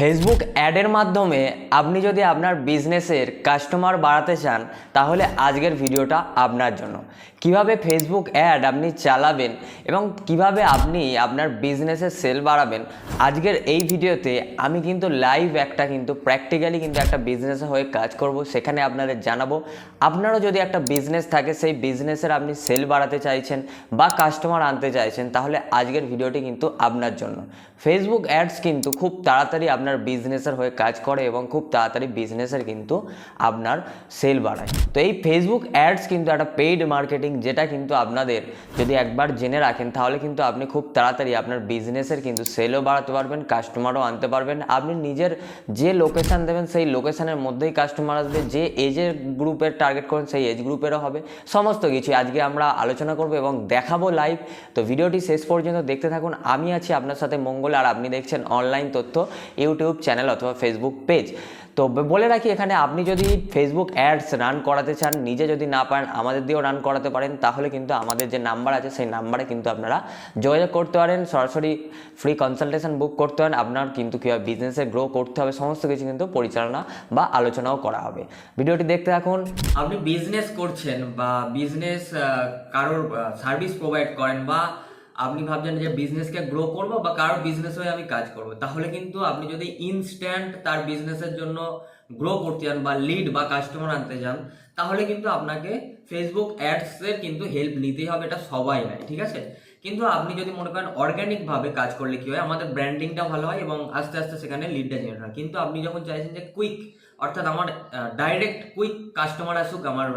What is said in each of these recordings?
Facebook অ্যাডের মাধ্যমে আপনি যদি আপনার বিজনেসের কাস্টমার বাড়াতে চান, তাহলে আজকের ভিডিওটা আপনার জন্য। কীভাবে ফেসবুক অ্যাড আপনি চালাবেন এবং কীভাবে আপনি আপনার বিজনেসের সেল বাড়াবেন, আজকের এই ভিডিওতে আমি কিন্তু লাইভ একটা কিন্তু প্র্যাকটিক্যালি কিন্তু একটা বিজনেসে হয়ে কাজ করব, সেখানে আপনাদের জানাব, আপনারও যদি একটা বিজনেস থাকে, সেই বিজনেসের আপনি সেল বাড়াতে চাইছেন বা কাস্টমার আনতে চাইছেন, তাহলে আজকের ভিডিওটি কিন্তু আপনার জন্য। ফেসবুক অ্যাডস কিন্তু খুব তাড়াতাড়ি আপনার বিজনেসের হয়ে কাজ করে এবং খুব তাড়াতাড়ি বিজনেসের কিন্তু আপনার সেল বাড়ায়। তো এই ফেসবুক অ্যাডস কিন্তু একটা পেইড মার্কেটিং যেটা কিন্তু আপনাদের যদি একবার জেনে রাখেন, তাহলে কিন্তু আপনি খুব তাড়াতাড়ি আপনার বিজনেসের কিন্তু সেলও বাড়াতে পারবেন কাস্টমারও আনতে পারবেন। আপনি নিজের যে লোকেশান দেবেন, সেই লোকেশানের মধ্যেই কাস্টমার আসবে। যে এজের গ্রুপের টার্গেট করেন, সেই এজ গ্রুপেরও হবে। সমস্ত কিছু আজকে আমরা আলোচনা করব এবং দেখাবো লাইভ তো ভিডিওটি শেষ পর্যন্ত দেখতে থাকুন। আমি আছি আপনার সাথে মঙ্গল, আর আপনি দেখছেন অনলাইন তথ্য, ইউটিউব চ্যানেল অথবা ফেসবুক পেজ তো বলে রাখি এখানে আপনি যদি ফেসবুক অ্যাডস রান করাতে চান, নিজে যদি না পারেন, আমাদের দিয়েও রান করাতে পারেন, তাহলে কিন্তু আমাদের যে নাম্বার আছে, সেই নাম্বারে কিন্তু আপনারা যোগাযোগ করতে পারেন। সরাসরি ফ্রি কনসালটেশন বুক করতে পারেন। আপনার কিন্তু কীভাবে বিজনেসে গ্রো করতে হবে, সমস্ত কিছু কিন্তু পরিচালনা বা আলোচনাও করা হবে। ভিডিওটি দেখতে থাকুন। আপনি বিজনেস করছেন বা বিজনেস কারোর সার্ভিস প্রোভাইড করেন বা আপনি ভাবছেন যে বিজনেসকে গ্রো করব বা কারও বিজনেস হয়ে আমি কাজ করব, তাহলে কিন্তু আপনি যদি ইনস্ট্যান্ট তার বিজনেসের জন্য গ্রো করতে চান বা লিড বা কাস্টমার আনতে চান তাহলে কিন্তু আপনাকে ফেসবুক অ্যাডসের কিন্তু হেল্প নিতেই হবে, এটা সবাই নেয়, ঠিক আছে? কিন্তু আপনি যদি মনে করেন অর্গ্যানিক ভাবে কাজ করলে কি হয়, আমাদের ব্র্যান্ডিংটা ভালো হয় এবং আস্তে আস্তে সেখানে লিডটা জেনারেট হয়। কিন্তু আপনি যখন চাইছেন যে কুইক অর্থাৎ আমার ডাইরেক্ট কুইক কাস্টমার আসুক, আমার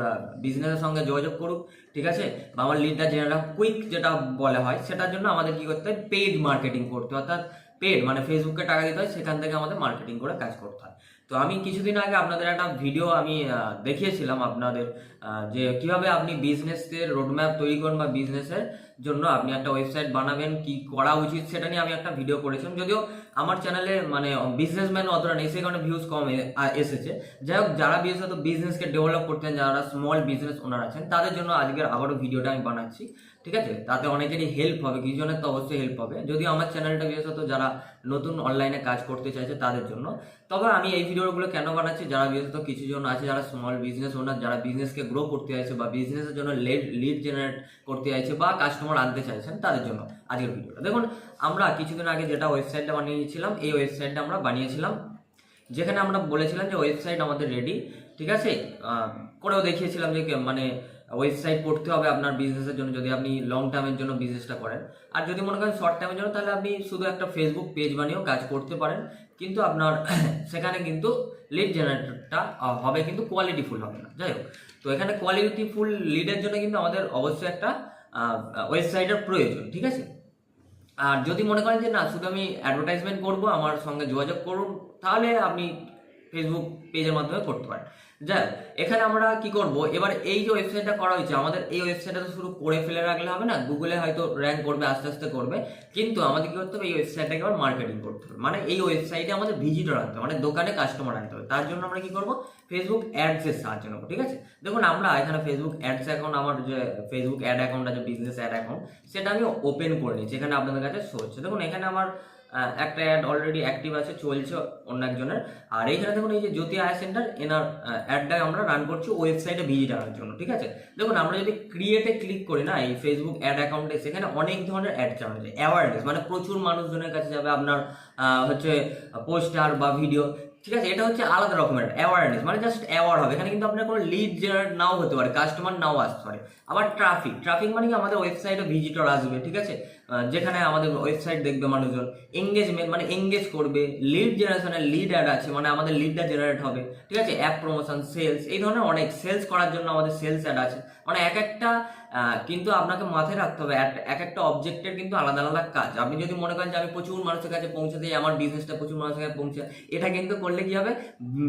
বিজনেসের সঙ্গে যোগাযোগ করুক, ঠিক আছে, বা আমার লিডটা জেনারেট কুইক যেটা বলা হয়, সেটার জন্য আমাদের কি করতে হয়? পেইড মার্কেটিং করতে হয়। অর্থাৎ পেড মানে ফেসবুকে টাকা দিতে হয়, সেখান থেকে আমাদের মার্কেটিং করে কাজ করতে হয়। তো আমি কিছুদিন আগে আপনাদের একটা ভিডিও আমি দেখিয়েছিলাম আপনাদের যে কীভাবে আপনি বিজনেসের রোডম্যাপ তৈরি করুন বা বিজনেসের জন্য আপনি একটা ওয়েবসাইট বানাবেন, কি করা উচিত সেটা নিয়ে আমি একটা ভিডিও করেছিলাম। যদিও আমার চ্যানেলে মানে বিজনেসম্যান অতটা নেই সেই কারণে ভিউজ কম এসেছে। যাই হোক, যারা বিশেষত বিজনেসকে ডেভেলপ করতেন যারা স্মল বিজনেস ওনার আছেন, তাদের জন্য আজকের আবারও ভিডিওটা আমি বানাচ্ছি। ঠিক আছে? তাতে অনেকেরই হেল্প হবে কিছু জনের তো অবশ্যই হেল্প হবে। যদিও আমার চ্যানেলটা বিশেষত যারা নতুন অনলাইনে কাজ করতে চাইছে তাদের জন্য। তবে আমি এই ভিডিওগুলো কেন বানাচ্ছি? যারা বিশেষত কিছু জন আছে, যারা স্মল বিজনেস ওনার যারা বিজনেসকে গ্রো করতে চাইছে বা বিজনেসের জন্য লিড লিড জেনারেট করতে চাইছে বা কাস্টমার আনতে চাইছেন তাদের জন্য আজকের ভিডিওটা দেখুন, আমরা কিছুদিন আগে যেটা ওয়েবসাইটটা বানিয়েছিলাম, এই ওয়েবসাইটটা আমরা বানিয়েছিলাম যেখানে আমরা বলেছিলাম যে ওয়েবসাইট আমাদের রেডি ঠিক আছে? করেও দেখিয়েছিলাম যে মানে ওয়েবসাইট করতে হবে আপনার বিজনেসের জন্য, যদি আপনি লং টার্মের জন্য বিজনেসটা করেন। আর যদি মনে করেন শর্ট টার্মের জন্য, তাহলে আপনি শুধু একটা ফেসবুক পেজ বানিয়েও কাজ করতে পারেন। কিন্তু আপনার সেখানে কিন্তু লিড জেনারেটরটা হবে কিন্তু কোয়ালিটিফুল হবে না। যাই হোক, তো এখানে কোয়ালিটিফুল লিডের জন্য কিন্তু আমাদের অবশ্যই একটা ওয়েবসাইটের প্রয়োজন, ঠিক আছে? আর যদি মনে করেন যে না, শুধু আমি অ্যাডভার্টাইজমেন্ট করব, আমার সঙ্গে যোগাযোগ করুন, তাহলে আপনি ফেসবুক পেজের মাধ্যমে করতে পারেন। যাই এখানে আমরা কি করব? এবার এই যে ওয়েবসাইটটা করা হয়েছে, আমাদের এই ওয়েবসাইটটা তো শুধু করে ফেলে রাখলে হবে না গুগলে হয়তো র্যাঙ্ক করবে, আস্তে আস্তে করবে। কিন্তু আমাদের কি করতে হবে? এই ওয়েবসাইটটাকে আবার মার্কেটিং করতে হবে। মানে এই ওয়েবসাইটে আমাদের ভিজিটর আনতে হবে মানে দোকানে কাস্টমার আনতে হবে। তার জন্য আমরা কি করব? ফেসবুক অ্যাডসের সাহায্য নেব, ঠিক আছে? দেখুন, আমরা এখানে ফেসবুক অ্যাডস অ্যাকাউন্ট আমার যে ফেসবুক অ্যাড অ্যাকাউন্ট আছে বিজনেস অ্যাড অ্যাকাউন্ট সেটা আমি ওপেন করে নিচ্ছি এখানে আপনাদের কাছে শো হচ্ছে দেখুন, এখানে আমার একটা অ্যাড অলরেডি অ্যাক্টিভ আছে, চলছে অন্য একজনের। আর এইখানে দেখুন, এই যে জ্যোতি আই সেন্টার এনার অ্যাডটা আমরা রান করছি ওয়েবসাইটে ভিজিট আনার জন্য, ঠিক আছে? দেখুন, আমরা যদি ক্রিয়েটে ক্লিক করি না, এই ফেসবুক অ্যাড অ্যাকাউন্টে সেখানে অনেক ধরনের অ্যাড চালানো যায়। অ্যাওয়ারনেস মানে প্রচুর মানুষজনের কাছে যাবে আপনার হচ্ছে পোস্টার বা ভিডিও ঠিক আছে? এটা হচ্ছে আলাদা রকমের অ্যাওয়ারনেস মানে জাস্ট অ্যাওয়ার্ড হবে। এখানে কিন্তু আপনার কোনো লিড জেনারেট নাও হতে পারে কাস্টমার নাও আসতে পারে। আবার ট্রাফিক ট্রাফিক মানে কি আমাদের ওয়েবসাইটে ভিজিটর আসবে ঠিক আছে? যেখানে আমাদের ওয়েবসাইট দেখবে মানুষজন এঙ্গেজমেন্ট মানে এঙ্গেজ করবে লিড জেনারেশনের লিড অ্যাড আছে মানে আমাদের লিডটা জেনারেট হবে ঠিক আছে? অ্যাপ প্রমোশন সেলস এই ধরনের অনেক সেলস করার জন্য আমাদের সেলস অ্যাড আছে। মানে এক একটা কিন্তু আপনাকে মাথায় রাখতে হবে এক- এক একটা অবজেক্টের কিন্তু আলাদা আলাদা কাজ। আপনি যদি মনে করেন যে আমি প্রচুর মানুষের কাছে পৌঁছাতে চাই, আমার বিজনেসটা প্রচুর মানুষের কাছে পৌঁছে এটা কিন্তু করলে কি হবে?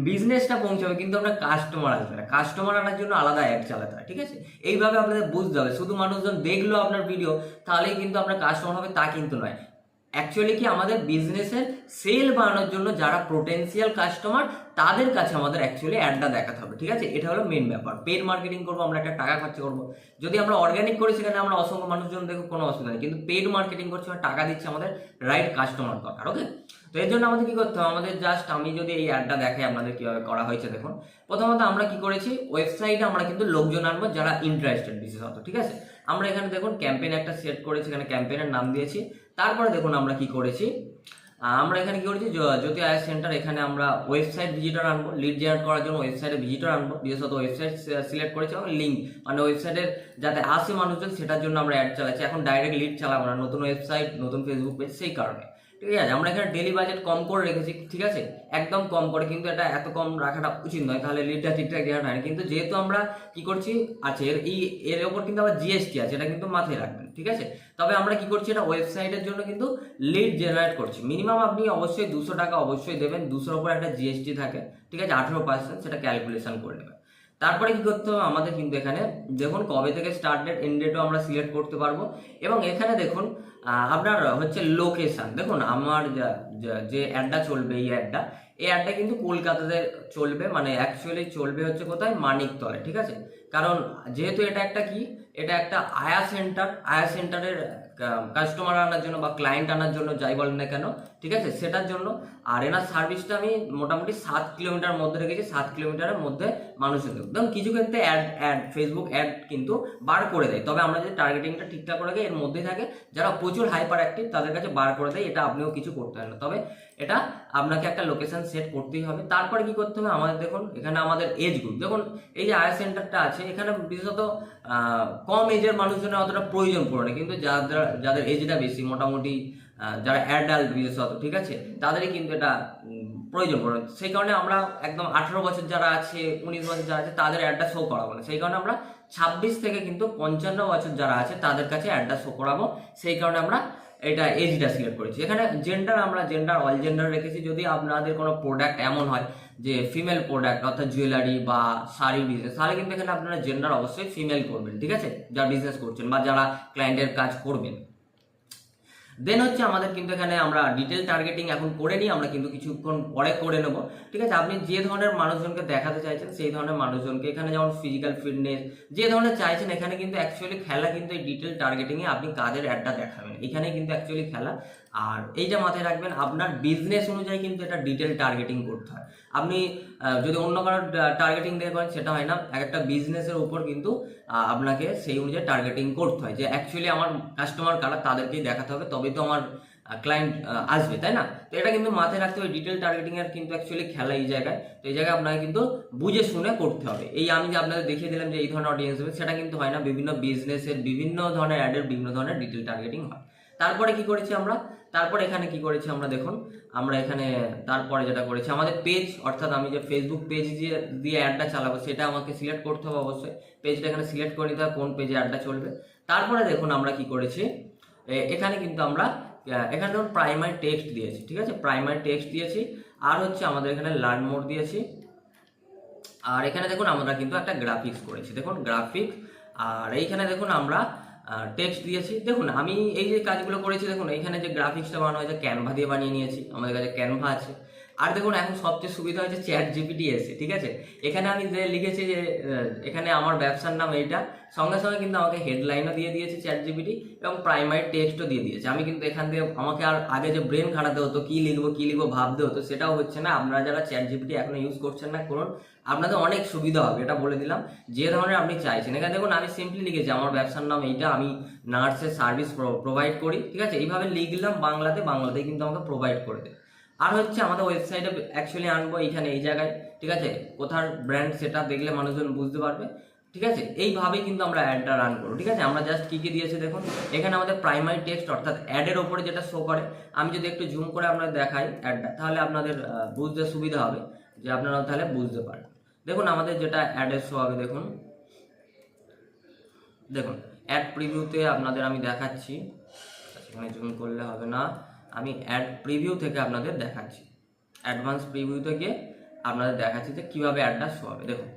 বিজনেসটা পৌঁছাবে কিন্তু আপনার কাস্টমার আসবে না। কাস্টমার আনার জন্য আলাদা অ্যাড চালাতে হয় ঠিক আছে? এইভাবে আপনাদের বুঝতে হবে। শুধু মানুষজন দেখল আপনার ভিডিও তাহলেই কিন্তু আপনার কাস্টমার হবে, তা কিন্তু নয়। অ্যাকচুয়ালি কি আমাদের বিজনেসের সেল বাড়ানোর জন্য যারা পোটেন্সিয়াল কাস্টমার তাদের কাছে আমাদের অ্যাকচুয়ালি অ্যাডটা দেখাতে হবে, ঠিক আছে? এটা হলো মেন ব্যাপার। পেড মার্কেটিং করব, আমরা একটা টাকা খরচা করব। যদি আমরা অর্গানিক করি, সেখানে আমরা অসংখ্য মানুষজন দেখো, কোনো অসুবিধা নেই। কিন্তু পেড মার্কেটিং করছি, আমরা টাকা দিচ্ছি আমাদের রাইট কাস্টমার দরকার ওকে তো এর জন্য আমাদের কি করতে হবে? আমাদের জাস্ট আমি যদি এই অ্যাডটা দেখাই আপনাদের কীভাবে করা হয়েছে, দেখুন। প্রথমত আমরা কি করেছি ওয়েবসাইটে আমরা কিন্তু লোকজন আনব যারা ইন্টারেস্টেড বিশেষত, ঠিক আছে? আমরা এখানে দেখুন ক্যাম্পেইন একটা সেট করেছি, এখানে ক্যাম্পেইনের নাম দিয়েছি। তারপরে দেখুন আমরা কি করেছি। আমরা এখানে কি করেছি? জ্যোতি আয়ার সেন্টার, এখানে আমরা ওয়েবসাইট ভিজিটর আনব লিড জেনারেট করার জন্য ওয়েবসাইটে ভিজিটর আনব। বিশেষত ওয়েবসাইট সিলেক্ট করেছি এবং লিঙ্ক মানে ওয়েবসাইটের যাতে আসে মানুষজন, সেটার জন্য আমরা অ্যাড চালাচ্ছি। এখন ডাইরেক্ট লিড চালাবো না, নতুন ওয়েবসাইট নতুন ফেসবুক পেজ সেই কারণে। ঠিক আছে? আমরা এখানে ডেলি বাজেট কম করে রেখেছি, ঠিক আছে? একদম কম করে, কিন্তু এটা এত কম রাখাটা উচিত নয়, তাহলে লিডটা ঠিকঠাক দেওয়া হয় কিন্তু যেহেতু আমরা কি করছি আছে এর এই, এর ওপর কিন্তু আবার জিএসটি আছে, এটা কিন্তু মাথায় রাখবেন, ঠিক আছে? তবে আমরা কি করছি, এটা ওয়েবসাইটের জন্য কিন্তু লিড জেনারেট করছি। মিনিমাম আপনি অবশ্যই দুশো টাকা অবশ্যই দেবেন, দুশোর উপর একটা জিএসটি থাকে, ঠিক আছে? আঠেরো পার্সেন্ট সেটা ক্যালকুলেশন করে নেবেন। তারপরে কি করতে হবে? আমাদের কিন্তু এখানে দেখুন কবে থেকে স্টার্ট ডেট এন্ড ডেটও আমরা সিলেক্ট করতে পারব। এবং এখানে দেখুন আপনার হচ্ছে লোকেশন দেখুন, আমার যা- অ্যাডটা চলবে এই অ্যাডটা এই অ্যাডটা কিন্তু কলকাতাতে চলবে মানে অ্যাকচুয়ালি চলবে হচ্ছে কোথায়? মানিকতলে ঠিক আছে? কারণ যেহেতু এটা একটা কি? এটা একটা আয়া সেন্টার আয়া সেন্টারের কাস্টমার আনার জন্য বা ক্লায়েন্ট আনার জন্য যাই বলেন না কেন, ঠিক আছে? সেটার জন্য আর এনার সার্ভিসটা আমি মোটামুটি সাত কিলোমিটার মধ্যে রেখেছি, সাত কিলোমিটারের মধ্যে মানুষের একদম কিছু ক্ষেত্রে অ্যাড অ্যাড ফেসবুক অ্যাড কিন্তু বার করে দেয়। তবে আমরা যদি টার্গেটিংটা ঠিকঠাক করে রাখি, এর মধ্যেই থাকে, যারা প্রচুর হাইপার অ্যাক্টিভ তাদের কাছে বার করে দেয়, এটা আপনিও কিছু করতে পারেন না। তবে এটা আপনাকে একটা লোকেশন সেট করতেই হবে। তারপরে কি করতে হবে? আমাদের দেখুন, এখানে আমাদের এজ গ্রুপ দেখুন, এই যে আয়া সেন্টারটা আছে, এখানে বিশেষত কম এজের মানুষজনের অতটা প্রয়োজন পড়ে না। কিন্তু যাদের যাদের এজটা বেশি, মোটামুটি যারা অ্যাডাল্ট বিশেষত, ঠিক আছে? তাদেরই কিন্তু এটা প্রয়োজন পড়ে। সেই কারণে আমরা একদম আঠারো বছর যারা আছে, উনিশ বছর যারা আছে, তাদের অ্যাডটা শো করাবো না। সেই কারণে আমরা ছাব্বিশ থেকে কিন্তু পঞ্চান্ন বছর যারা আছে, তাদের কাছে অ্যাডটা শো করাবো। সেই কারণে আমরা এটা এজটা সিলেক্ট করেছি। এখানে জেন্ডার আমরা জেন্ডার অল জেন্ডার রেখেছি। যদি আপনাদের কোনো প্রোডাক্ট এমন হয় যে ফিমেল প্রোডাক্ট অর্থাৎ জুয়েলারি বা শাড়ি বিজনেস তাহলে কিন্তু এখানে আপনারা জেন্ডার অবশ্যই ফিমেল করবেন, ঠিক আছে? যারা বিজনেস করছেন বা যারা ক্লায়েন্টের কাজ করবেন। দেন হচ্ছে আমাদের কিন্তু এখানে আমরা ডিটেল টার্গেটিং এখন করে নিই, আমরা কিন্তু কিছুক্ষণ পরে করে নেব। ঠিক আছে? আপনি যে ধরনের মানুষজনকে দেখাতে চাইছেন, সেই ধরনের মানুষজনকে এখানে যেমন ফিজিক্যাল ফিটনেস যে ধরনের চাইছেন, এখানে কিন্তু অ্যাকচুয়ালি খেলা কিন্তু এই ডিটেল টার্গেটিংয়ে আপনি কাজের অ্যাডটা দেখাবেন। এখানে কিন্তু অ্যাকচুয়ালি খেলা আর এইটা মাথায় রাখবেন, আপনার বিজনেস অনুযায়ী কিন্তু এটা ডিটেল টার্গেটিং করতে হয়। আপনি যদি অন্য কারোর টার্গেটিং দিয়ে করেন, সেটা হয় না। এক একটা বিজনেসের উপর কিন্তু আপনাকে সেই অনুযায়ী টার্গেটিং করতে হয়। যে অ্যাকচুয়ালি আমার কাস্টমার কারা, তাদেরকেই দেখাতে হবে, তবেই তো আমার ক্লায়েন্ট আসবে, তাই না? তো এটা কিন্তু মাথায় রাখতে হবে ডিটেল টার্গেটিং এর কিন্তু অ্যাকচুয়ালি খেলা এই জায়গায়। তো এই জায়গায় আপনাকে কিন্তু বুঝে শুনে করতে হবে। এই আমি যে আপনাদের দেখিয়ে দিলাম যে এই ধরনের অডিয়েন্স হবে সেটা কিন্তু হয় না। বিভিন্ন বিজনেসের বিভিন্ন ধরনের অ্যাডের বিভিন্ন ধরনের ডিটেল টার্গেটিং হয়। তারপরে কি করেছি আমরা? তারপরে এখানে কি করেছি আমরা দেখুন, আমরা এখানে তারপরে যেটা করেছি, আমাদের পেজ অর্থাৎ আমি যে ফেসবুক পেজ দিয়ে দিয়ে অ্যাডটা চালাবো, সেটা আমাকে সিলেক্ট করতে হবে অবশ্যই। পেজটা এখানে সিলেক্ট করে নিতে হবে, কোন পেজে অ্যাডটা চলবে। তারপরে দেখুন আমরা কি করেছি এখানে কিন্তু আমরা এখানে ধরুন প্রাইমারি টেক্সট দিয়েছি, ঠিক আছে? প্রাইমারি টেক্সট দিয়েছি, আর হচ্ছে আমাদের এখানে লার্ন মোড দিয়েছি। আর এখানে দেখুন আমরা কিন্তু একটা গ্রাফিক্স করেছি, দেখুন গ্রাফিক্স আর এইখানে দেখুন আমরা টেক্সট দিয়েছি। দেখুন, আমি এই যে কাজগুলো করেছি, দেখুন, এইখানে যে গ্রাফিক্সটা বানানো হয়েছে ক্যানভা দিয়ে বানিয়ে নিয়েছি। আমাদের কাছে ক্যানভা আছে। আর দেখুন, এখন সবচেয়ে সুবিধা হয়েছে চ্যাট জিপিটি এসে, ঠিক আছে? এখানে আমি যে লিখেছি যে এখানে আমার ব্যবসার নাম এইটা, সঙ্গে সঙ্গে কিন্তু আমাকে হেডলাইনও দিয়ে দিয়েছে চ্যাট জিপিটি এবং প্রাইমারি টেক্সটও দিয়ে দিয়েছে। আমি কিন্তু এখান থেকে আমাকে আর আগে যে ব্রেন খাটাতে হতো, কী লিখব কী লিখব ভাবতে হতো, সেটাও হচ্ছে না। আপনারা যারা চ্যাট জিপিটি এখনও ইউজ করছেন না, করুন। আপনাদের অনেক সুবিধা হবে, এটা বলে দিলাম। যে ধরনের আপনি চাইছেন। এখানে দেখুন, আমি সিম্পলি লিখেছি, আমার ব্যবসার নাম এইটা, আমি নার্সের সার্ভিস প্রোভাইড করি, ঠিক আছে? এইভাবে লিখলাম বাংলাতে, বাংলাতেই কিন্তু আমাকে প্রোভাইড করে দেয়। আর হচ্ছে আমাদের ওয়েবসাইটে অ্যাকচুয়ালি আনব এইখানে, এই জায়গায়, ঠিক আছে? কোথার ব্র্যান্ড সেটা দেখলে মানুষজন বুঝতে পারবে, ঠিক আছে? এইভাবেই কিন্তু আমরা অ্যাডটা রান করব, ঠিক আছে? আমরা জাস্ট কী কী দিয়েছি দেখুন? এখানে আমাদের প্রাইমারি টেক্সট অর্থাৎ অ্যাডের ওপরে যেটা শো করে, আমি যদি একটু জুম করে আপনাদের দেখাই অ্যাডটা তাহলে আপনাদের বুঝতে সুবিধা হবে যে আপনারা তাহলে বুঝতে পারেন দেখুন, আমাদের যেটা অ্যাডের শো হবে, দেখুন। দেখুন অ্যাড প্রিভিউতে আপনাদের আমি দেখাচ্ছি। এখানে জুম করলে হবে না। আমি অ্যাড প্রিভিউ থেকে আপনাদের দেখাচ্ছি। অ্যাডভান্স প্রিভিউ থেকে আপনাদের দেখাচ্ছি যে কীভাবে অ্যাডটা শো হবে। দেখুন।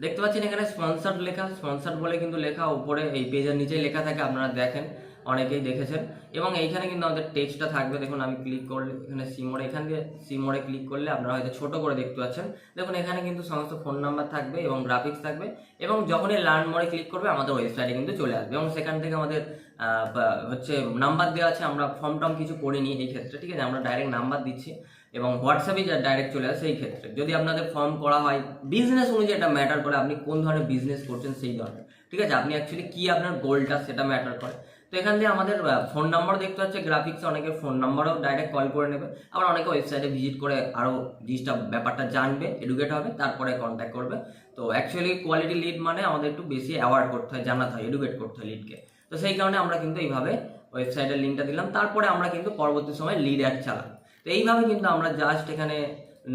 দেখতে পাচ্ছেন এখানে স্পন্সার্ড লেখা স্পন্সার্ড বলে কিন্তু লেখা, উপরে এই পেজের নিচে লেখা থাকে, আপনারা দেখেন, অনেকেই দেখেছেন। এবং এইখানে কিন্তু আমাদের টেক্সটটা থাকবে। দেখুন, আমি ক্লিক করলে, এখানে সিমোড়ে এখান দিয়ে সিমোড়ে ক্লিক করলে আপনারা হয়তো ছোট করে দেখতে পাচ্ছেন। দেখুন, এখানে কিন্তু সমস্ত ফোন নাম্বার থাকবে এবং গ্রাফিক্স থাকবে। এবং যখনই লার্ন মোড়ে ক্লিক করবে, আমাদের ওয়েবসাইটে কিন্তু চলে আসবে। এবং সেখান থেকে আমাদের হচ্ছে নাম্বার দেওয়া আছে, আমরা ফর্ম টর্ম কিছু করিনি এই ক্ষেত্রে, ঠিক আছে? আমরা ডাইরেক্ট নাম্বার দিচ্ছি এবং হোয়াটসঅ্যাপে যা ডাইরেক্ট চলে আসে এই ক্ষেত্রে। যদি আপনাদের ফর্ম করা হয় বিজনেস অনুযায়ী এটা ম্যাটার করে আপনি কোন ধরনের বিজনেস করছেন সেই ধরনের, ঠিক আছে? আপনি অ্যাকচুয়ালি কী আপনার গোলটা সেটা ম্যাটার করে। তো এখান থেকে আমাদের ফোন নাম্বার দেখতে হচ্ছে গ্রাফিক্সে অনেকের ফোন নাম্বারও ডাইরেক্ট কল করে নেবে। আবার অনেকে ওয়েবসাইটে ভিজিট করে আরও জিনিসটা, ব্যাপারটা জানবে এডুকেট হবে, তারপরে কন্ট্যাক্ট করবে। তো অ্যাকচুয়ালি কোয়ালিটি লিড মানে আমাদের একটু বেশি অ্যাওয়ার্ড করতে হয়, জানাতে হয় এডুকেট করতে হয় লিডকে তো সেই কারণে আমরা কিন্তু এইভাবে ওয়েবসাইটের লিঙ্কটা দিলাম। তারপরে আমরা কিন্তু পরবর্তী সময় লিড অ্যাড চালাম তো এইভাবে কিন্তু আমরা জাস্ট এখানে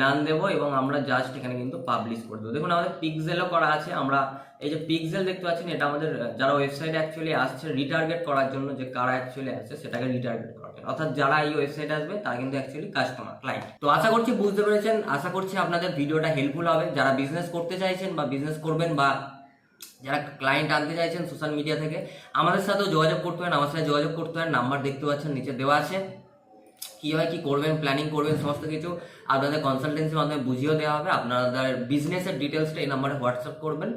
নাম দেবো এবং আমরা জাস্ট এখানে কিন্তু পাবলিশ করে দেবো। দেখুন, আমাদের পিক্সেলও করা আছে। আমরা এই যে পিক্সেল দেখতে পাচ্ছেন, এটা আমাদের, যারা ওয়েবসাইটে অ্যাকচুয়ালি আসছে রিটার্গেট করার জন্য যে কারা অ্যাকচুয়ালি আসছে, সেটাকে রিটার্গেট করার জন্য। অর্থাৎ যারা এই ওয়েবসাইটে আসবে, তারা কিন্তু অ্যাকচুয়ালি কাস্টমার ক্লায়েন্ট তো আশা করছি বুঝতে পেরেছেন। আশা করছি আপনাদের ভিডিওটা হেল্পফুল হবে। যারা বিজনেস করতে চাইছেন বা বিজনেস করবেন বা যারা ক্লায়েন্ট আনতে চাইছেন সোশ্যাল মিডিয়া থেকে, আমাদের সাথেও যোগাযোগ করতে পারেন আমার সাথে যোগাযোগ করতে পারেন নাম্বার দেখতে পাচ্ছেন, নিচে দেওয়া আছে। কীভাবে কী করবেন প্ল্যানিং করবেন, সমস্ত কিছু আপনাদের কনসালটেন্সির মাধ্যমে বুঝিয়েও দেওয়া হবে। আপনাদের বিজনেসের ডিটেলসটা এই নাম্বারে হোয়াটসঅ্যাপ করবেন।